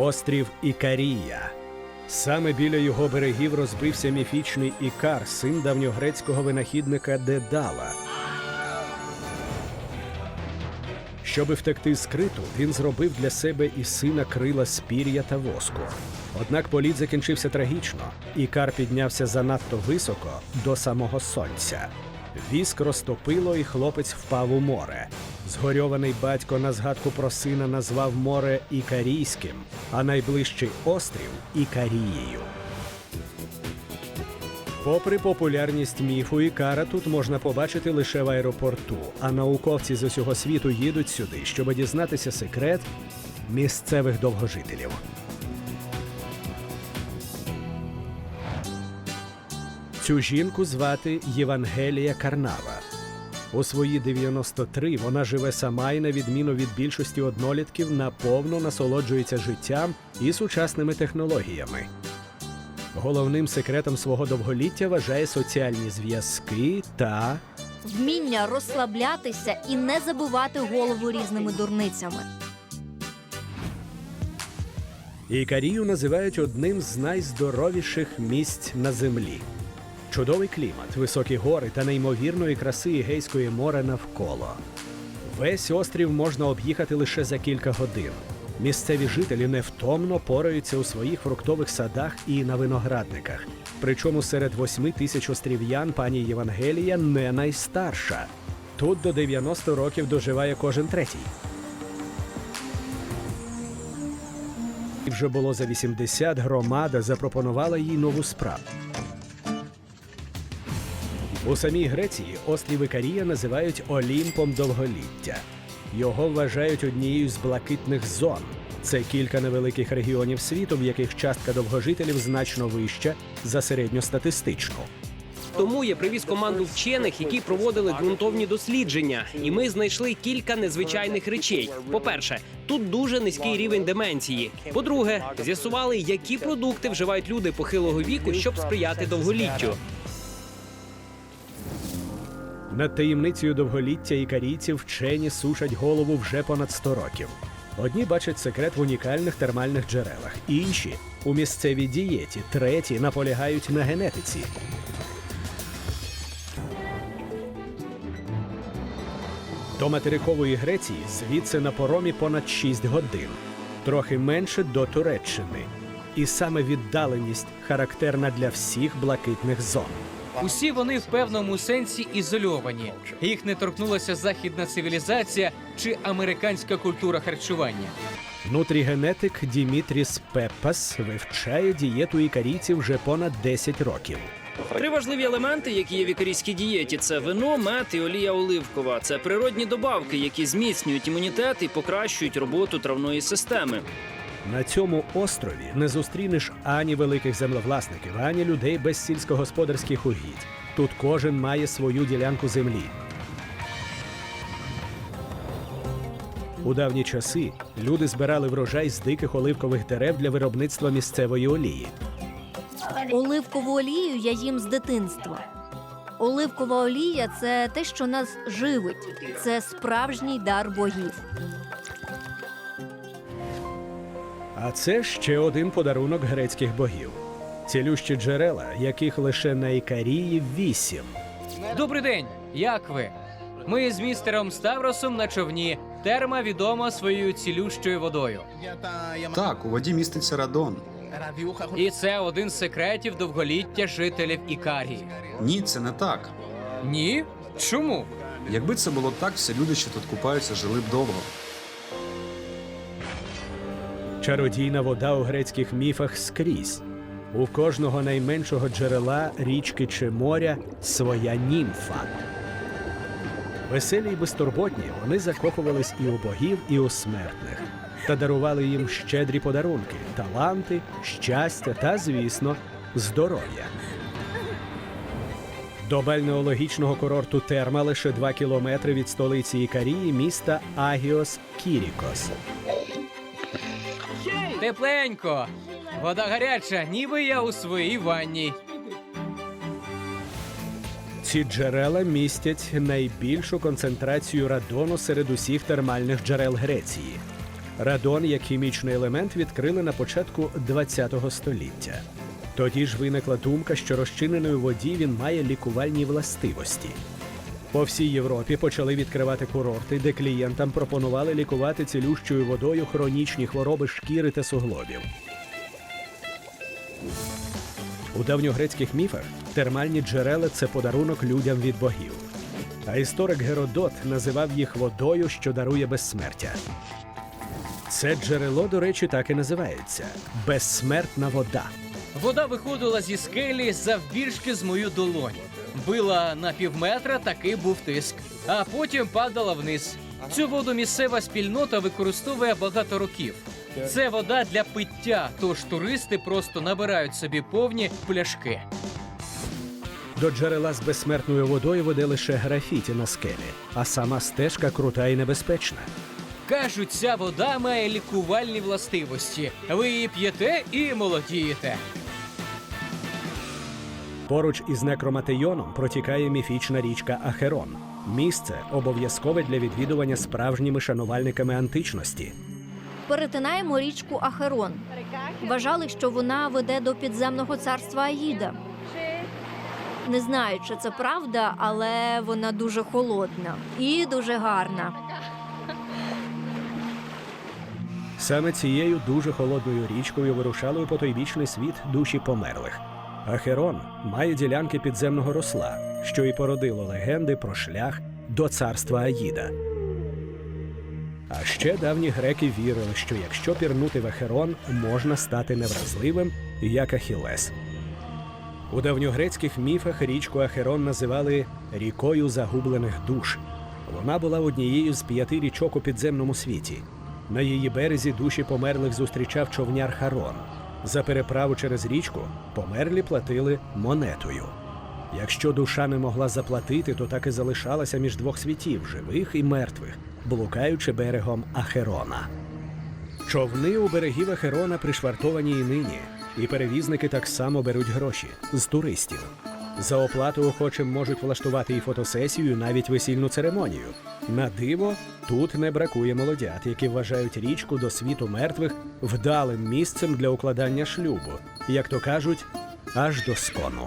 Острів Ікарія. Саме біля його берегів розбився міфічний Ікар, син давньогрецького винахідника Дедала. Щоби втекти з криту, він зробив для себе і сина крила з пір'я та воску. Однак політ закінчився трагічно. Ікар піднявся занадто високо до самого сонця. Віск розтопило, і хлопець впав у море. Згорьований батько на згадку про сина назвав море Ікарійським, а найближчий острів Ікарією. Попри популярність міфу Ікара тут можна побачити лише в аеропорту, а науковці з усього світу їдуть сюди, щоб дізнатися секрет місцевих довгожителів. Цю жінку звати Євангелія Карнава. У свої 93 вона живе сама і, на відміну від більшості однолітків, наповно насолоджується життям і сучасними технологіями. Головним секретом свого довголіття вважає соціальні зв'язки та Вміння розслаблятися і не забивати голову різними дурницями. Ікарію називають одним з найздоровіших місць на землі. Чудовий клімат, високі гори та неймовірної краси Ігейської море навколо. Весь острів можна об'їхати лише за кілька годин. Місцеві жителі невтомно пораються у своїх фруктових садах і на виноградниках. Причому серед восьми тисяч острів'ян пані Євангелія не найстарша. Тут до 90 років доживає кожен третій. І вже було за 80, громада запропонувала їй нову справу. У самій Греції острів Ікарія називають Олімпом довголіття. Його вважають однією з блакитних зон. Це кілька невеликих регіонів світу, в яких частка довгожителів значно вища за середньостатистичну. Тому я привіз команду вчених, які проводили ґрунтовні дослідження, і ми знайшли кілька незвичайних речей. По-перше, тут дуже низький рівень деменції. По-друге, з'ясували, які продукти вживають люди похилого віку, щоб сприяти довголіттю. Над таємницею довголіття ікарійців вчені сушать голову вже понад 100 років. Одні бачать секрет в унікальних термальних джерелах, інші у місцевій дієті, треті наполягають на генетиці. До материкової Греції звідси на поромі понад 6 годин, трохи менше до Туреччини. І саме віддаленість характерна для всіх блакитних зон. Усі вони в певному сенсі ізольовані. Їх не торкнулася західна цивілізація чи американська культура харчування. Нутрігенетик Дімітріс Пеппас вивчає дієту ікарійців вже понад 10 років. Три важливі елементи, які є в ікарійській дієті: це вино, мед і олія оливкова. Це природні добавки, які зміцнюють імунітет і покращують роботу травної системи. На цьому острові не зустрінеш ані великих землевласників, ані людей без сільськогосподарських угідь. Тут кожен має свою ділянку землі. У давні часи люди збирали врожай з диких оливкових дерев для виробництва місцевої олії. Оливкову олію я їм з дитинства. Оливкова олія це те, що нас живить. Це справжній дар богів. А це ще один подарунок грецьких богів. Цілющі джерела, яких лише на Ікарії вісім. Добрий день! Як ви? Ми з містером Ставросом на човні. Терма відома своєю цілющою водою. Так, у воді міститься радон. І це один з секретів довголіття жителів Ікарії. Ні, це не так. Ні? Чому? Якби це було так, всі люди, що тут купаються, жили б довго. Чародійна вода у грецьких міфах скрізь. У кожного найменшого джерела, річки чи моря своя німфа. Веселі й безтурботні вони закохувались і у богів, і у смертних, та дарували їм щедрі подарунки, таланти, щастя та, звісно, здоров'я. До бальнеологічного курорту Терма лише 2 кілометри від столиці Ікарії міста Агіос Кірікос. Тепленько. Вода гаряча, ніби я у своїй ванні. Ці джерела містять найбільшу концентрацію радону серед усіх термальних джерел Греції. Радон як хімічний елемент відкрили на початку ХХ століття. Тоді ж виникла думка, що розчинений у воді він має лікувальні властивості. По всій Європі почали відкривати курорти, де клієнтам пропонували лікувати цілющою водою хронічні хвороби шкіри та суглобів. У давньогрецьких міфах термальні джерела це подарунок людям від богів. А історик Геродот називав їх водою, що дарує безсмертя. Це джерело, до речі, так і називається безсмертна вода. Вода виходила зі скелі завбільшки з мою долонь. Била на півметра, такий був тиск, а потім падала вниз. Цю воду місцева спільнота використовує багато років. Це вода для пиття, тож туристи просто набирають собі повні пляшки. До джерела з безсмертною водою веде лише графіті на скелі, а сама стежка крута і небезпечна. Кажуть, ця вода має лікувальні властивості. Ви її п'єте і молодієте. Поруч із некроматейоном протікає міфічна річка Ахерон. Місце обов'язкове для відвідування справжніми шанувальниками античності. Перетинаємо річку Ахерон. Вважали, що вона веде до підземного царства Аїда. Не знаю, чи це правда, але вона дуже холодна і дуже гарна. Саме цією дуже холодною річкою вирушали у потойбічний світ душі померлих. Ахерон має ділянки підземного росла, що і породило легенди про шлях до царства Аїда. А ще давні греки вірили, що якщо пірнути в Ахерон, можна стати невразливим, як Ахілес. У давньогрецьких міфах річку Ахерон називали рікою загублених душ. Вона була однією з п'яти річок у підземному світі. На її березі душі померлих зустрічав човняр Харон. За переправу через річку померлі платили монетою. Якщо душа не могла заплатити, то так і залишалася між двох світів живих і мертвих, блукаючи берегом Ахерона. Човни у берегів Ахерона пришвартовані і нині, і перевізники так само беруть гроші з туристів. За оплату охочим можуть влаштувати і фотосесію, і навіть весільну церемонію. На диво, тут не бракує молодят, які вважають річку до світу мертвих вдалим місцем для укладання шлюбу, як то кажуть, аж до скону.